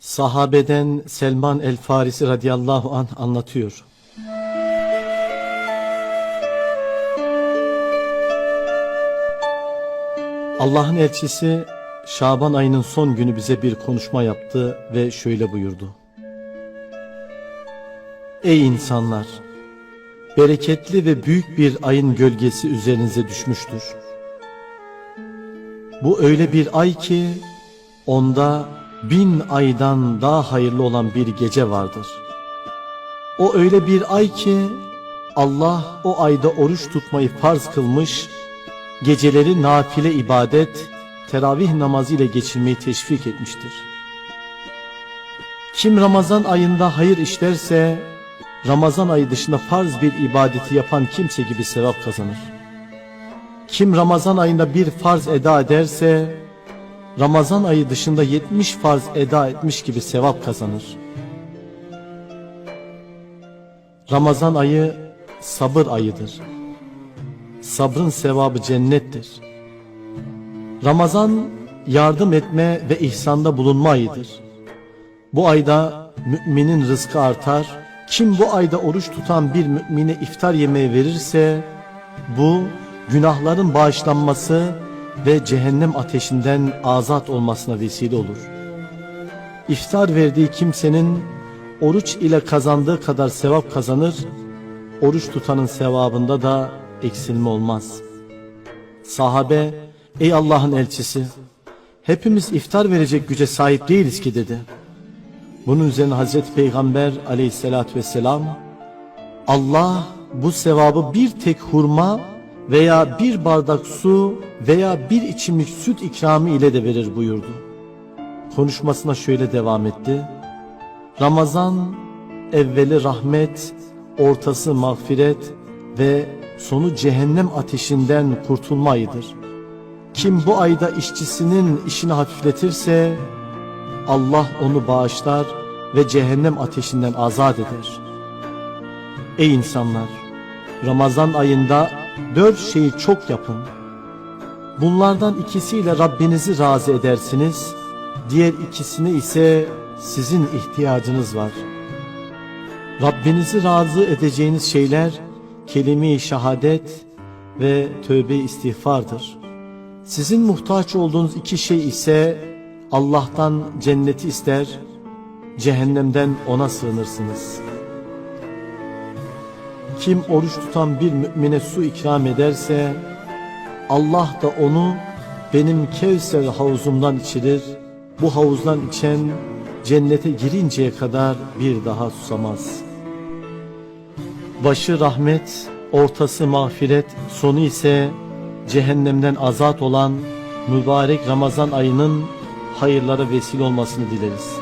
Sahabeden Selman el Farisi radıyallahu an anlatıyor. Allah'ın elçisi Şaban ayının son günü bize bir konuşma yaptı ve şöyle buyurdu. Ey insanlar! Bereketli ve büyük bir ayın gölgesi üzerinize düşmüştür. Bu öyle bir ay ki onda bin aydan daha hayırlı olan bir gece vardır. O öyle bir ay ki Allah o ayda oruç tutmayı farz kılmış, geceleri nafile ibadet, teravih namazı ile geçirmeyi teşvik etmiştir. Kim Ramazan ayında hayır işlerse, Ramazan ayı dışında farz bir ibadeti yapan kimse gibi sevap kazanır. Kim Ramazan ayında bir farz eda ederse, Ramazan ayı dışında 70 farz eda etmiş gibi sevap kazanır. Ramazan ayı sabır ayıdır. Sabrın sevabı cennettir. Ramazan yardım etme ve ihsanda bulunma ayıdır. Bu ayda müminin rızkı artar. Kim bu ayda oruç tutan bir mümine iftar yemeği verirse bu günahların bağışlanması ve cehennem ateşinden azat olmasına vesile olur. İftar verdiği kimsenin oruç ile kazandığı kadar sevap kazanır, oruç tutanın sevabında da eksilme olmaz. Sahabe, ey Allah'ın elçisi, hepimiz iftar verecek güce sahip değiliz ki dedi. Bunun üzerine Hazreti Peygamber aleyhissalatü vesselam, Allah bu sevabı bir tek hurma veya bir bardak su veya bir içimlik süt ikramı ile de verir buyurdu. Konuşmasına şöyle devam etti. Ramazan evveli rahmet, ortası mağfiret ve sonu cehennem ateşinden kurtulma ayıdır. Kim bu ayda işçisinin işini hafifletirse Allah onu bağışlar ve cehennem ateşinden azat eder. Ey insanlar! Ramazan ayında dört şeyi çok yapın. Bunlardan ikisiyle Rabbinizi razı edersiniz, diğer ikisine ise sizin ihtiyacınız var. Rabbinizi razı edeceğiniz şeyler kelime-i şehadet ve tövbe istiğfardır. Sizin muhtaç olduğunuz iki şey ise Allah'tan cenneti ister, cehennemden ona sığınırsınız. Kim oruç tutan bir mümine su ikram ederse, Allah da onu benim Kevser havuzumdan içirir, bu havuzdan içen cennete girinceye kadar bir daha susamaz. Başı rahmet, ortası mağfiret, sonu ise cehennemden azat olan mübarek Ramazan ayının hayırlara vesile olmasını dileriz.